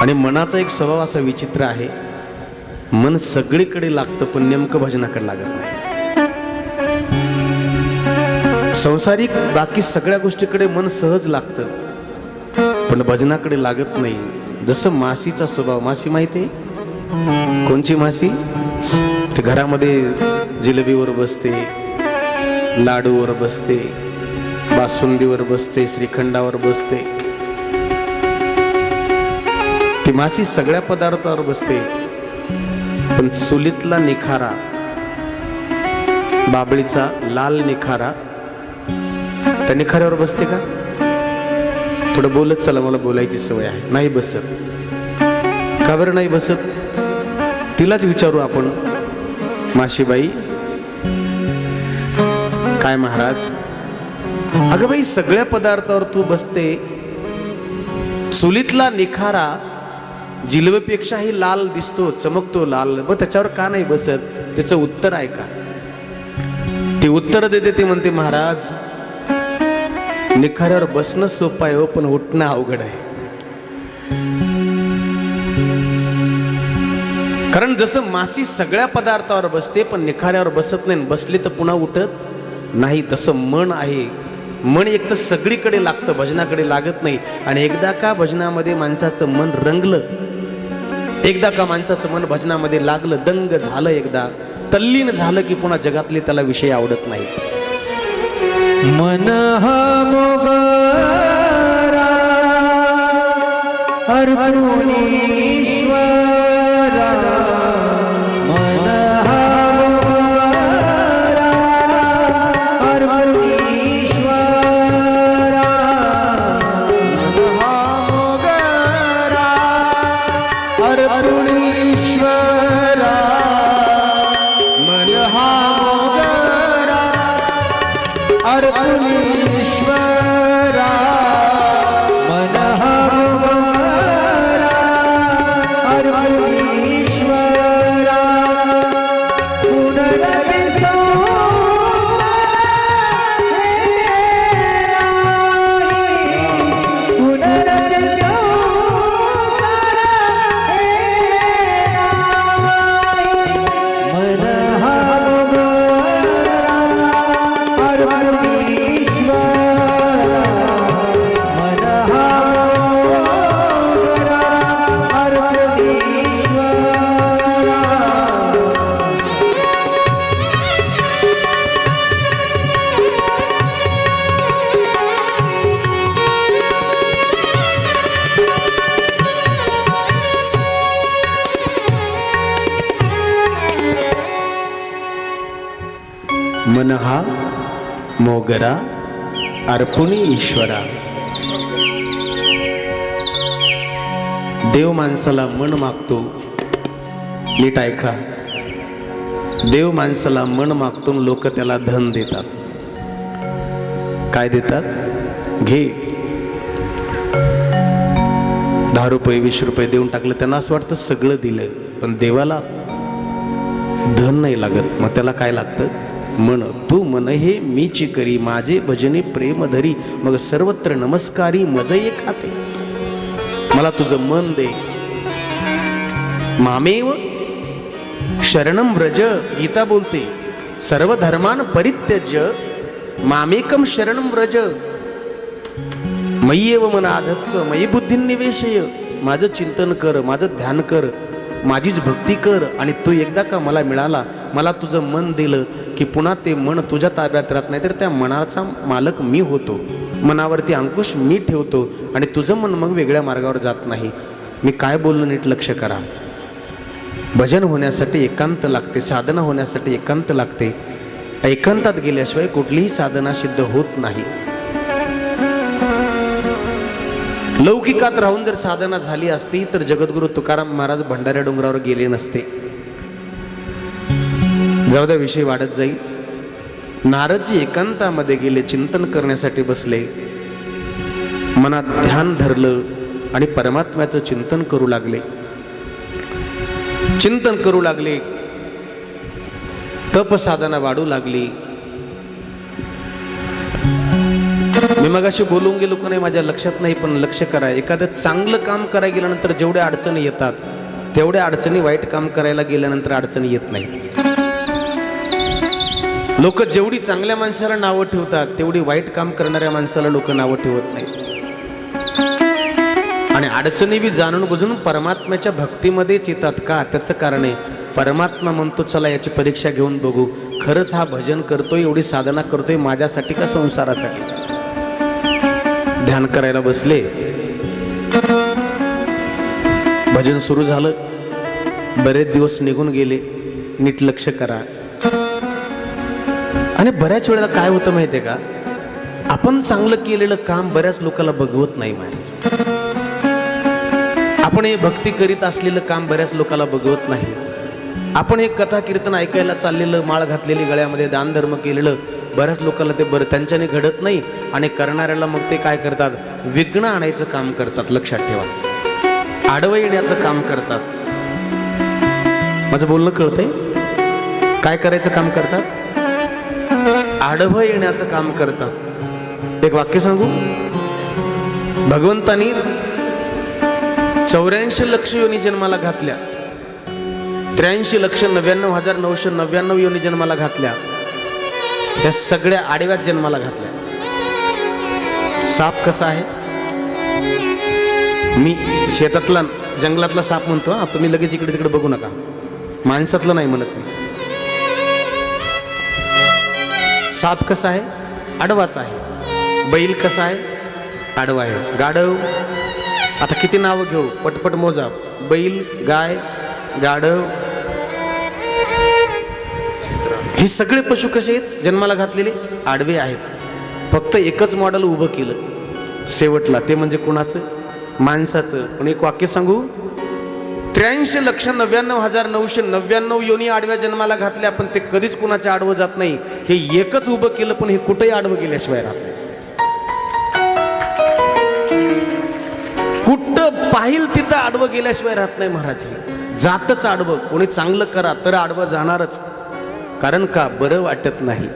आणि मनाचा एक स्वभाव असा विचित्र आहे मन सगळीकडे लागतं पण नेमकं भजनाकडे लागत नाही. संसारिक बाकी सगळ्या गोष्टीकडे मन सहज लागतं पण भजनाकडे लागत नाही. जसं मासीचा स्वभाव मासी माहिती आहे? कोणची मासी? घरामध्ये जिलेबीवर बसते लाडूवर बसते बासुंदीवर बसते श्रीखंडावर बसते. ती मासी सगळ्या पदार्थावर बसते. पण चुलीतला निखारा बाबळीचा लाल निखारा त्या निखाऱ्यावर बसते का? थोडं बोलत चला मला बोलायची सवय आहे. नाही बसत. का बरं नाही बसत? तिलाच विचारू आपण. माशीबाई काय महाराज? अगं बाई सगळ्या पदार्थावर तू बसते. चुलीतला निखारा जिलवेपेक्षाही लाल दिसतो चमकतो लाल. मग त्याच्यावर का नाही बसत? त्याचं उत्तर आहे का? ते उत्तर देते ते म्हणते महाराज निखाऱ्यावर बसणं सोपं आहे हो पण उठणं अवघड आहे. कारण जसं मासी सगळ्या पदार्थावर बसते पण निखाऱ्यावर बसत नाही बसली तर पुन्हा उठत नाही तसं मन आहे. मन एक तर सगळीकडे लागतं भजनाकडे लागत नाही. आणि एकदा का भजनामध्ये माणसाचं मन रंगलं एकदा का माणसाचं मन भजनामध्ये लागलं दंग झालं एकदा तल्लीन झालं की पुन्हा जगातले त्याला विषय आवडत नाहीत. मन हा मोगरा Arpuni. मन हा मोगरा अर्पुणी ईश्वरा। देव माणसाला मन मागतो नीट ऐका. देव माणसाला मन मागतो लोक त्याला धन देतात. काय देतात? घे. दहा रुपये वीस रुपये देऊन टाकलं त्यांना असं वाटतं सगळं दिलं पण देवाला धन नाही लागत. मग त्याला काय लागतं? मन तू मन हे मीची करी माझे भजने प्रेम धरी. मग सर्वत्र नमस्कारी मज ये खाते. मला तुझं मन दे. मामेव शरणम व्रज गीता बोलते. सर्व धर्मान परित्यज मामेकम शरणम व्रज. मय्येव मन आधत्स मयी बुद्धिनिवेशय माझं चिंतन कर माझं ध्यान कर माझीच भक्ती कर. आणि तू एकदा का मला मिळाला मला तुझं मन दिलं. की पुन्हा ते मन तुझ्या ताब्यात राहत नाही तर त्या मनाचा मालक मी होतो. मनावरती अंकुश मी ठेवतो आणि तुझं मन मग वेगळ्या मार्गावर जात नाही. मी काय बोललो नीट लक्ष करा. भजन होण्यासाठी एकांत लागते साधना होण्यासाठी एकांत लागते. एकांतात गेल्याशिवाय कुठलीही साधना सिद्ध होत नाही. लौकिकात राहून जर साधना झाली असती तर जगद्गुरु तुकाराम महाराज भंडाऱ्या डोंगरावर गेले नसते. जाऊ द्या विषय वाढत जाईल. नारदजी एकांतामध्ये गेले चिंतन करण्यासाठी बसले. मनात ध्यान धरलं आणि परमात्म्याचं चिंतन करू लागले. चिंतन करू लागले. तप साधना वाढू लागली. मी मगाशी बोलून गेलो का नाही माझ्या लक्षात नाही पण लक्ष करा. एखादं चांगलं काम करायला गेल्यानंतर जेवढ्या अडचणी येतात तेवढ्या अडचणी वाईट काम करायला गेल्यानंतर अडचणी येत नाही लोक जेवढी चांगल्या माणसाला नावं ठेवतात तेवढी वाईट काम करणाऱ्या माणसाला लोक नावं ठेवत नाही आणि अडचणी बी जाणून बुजून परमात्म्याच्या भक्तीमध्येच येतात का? त्याचं कारण आहे परमात्मा म्हणतो चला याची परीक्षा घेऊन बघू. खरंच हा भजन करतोय एवढी साधना करतोय माझ्यासाठी का संसारासाठी? ध्यान करायला बसले. भजन सुरू झालं. बरेच दिवस निघून गेले. नीट लक्ष करा. आणि बऱ्याच वेळेला काय होतं माहितीये का? आपण चांगलं केलेलं काम बऱ्याच लोकांना बघवत नाही महाराज आपण हे भक्ती करीत असलेलं काम बऱ्याच लोकांना बघवत नाही. आपण हे कथा कीर्तन ऐकायला चाललेलं माळ घातलेली गळ्यामध्ये दानधर्म केलेलं बऱ्याच लोकांना ते बरं त्यांच्याने घडत नाही आणि करणाऱ्याला मग ते काय करतात? विघ्न आणायचं काम करतात लक्षात ठेवा. आडवं येण्याचं काम करतात. माझं बोलणं कळतंय? काय करायचं काम करतात? आडवं येण्याचं काम करतात. एक वाक्य सांगू? भगवंतानी चौऱ्याऐंशी लक्ष योनी जन्माला घातल्या. त्र्याऐंशी लक्ष नव्याण्णव हजार नऊशे नव्याण्णव योनी जन्माला घातल्या. या सगळ्या आडव्यात जन्माला घातल्या. साप कसा आहे? मी शेतातला जंगलातला साप म्हणतो हा. तुम्ही लगेच इकडे तिकडे बघू नका. माणसातलं नाही म्हणत मी. साप कसा आहे? आडवाचा आहे. बैल कसा आहे? आडवा आहे. गाढव. आता किती नावं घेऊ? पटपट मोजा. बैल गाय गाढव. हे सगळे पशु कसे आहेत? जन्माला घातलेले? आडवे आहेत. फक्त एकच मॉडेल उभं केलं. शेवटला ते म्हणजे कुणाचं? माणसाचं. पण एक वाक्य सांगू? त्र्याऐंशी लक्ष नव्याण्णव हजार नऊशे नव्याण्णव योनी आडव्या जन्माला घातल्या पण ते कधीच कुणाच्या आडवं जात नाही. हे एकच उभं केलं पण हे कुठेही आडवं गेल्याशिवाय राहत नाही. कुठं पाहिल तिथं आडवं गेल्याशिवाय राहत नाही महाराज जातच आडवं. कोणी चांगलं करा तर आडवं जाणारच. कारण का? बरं वाटत नाही.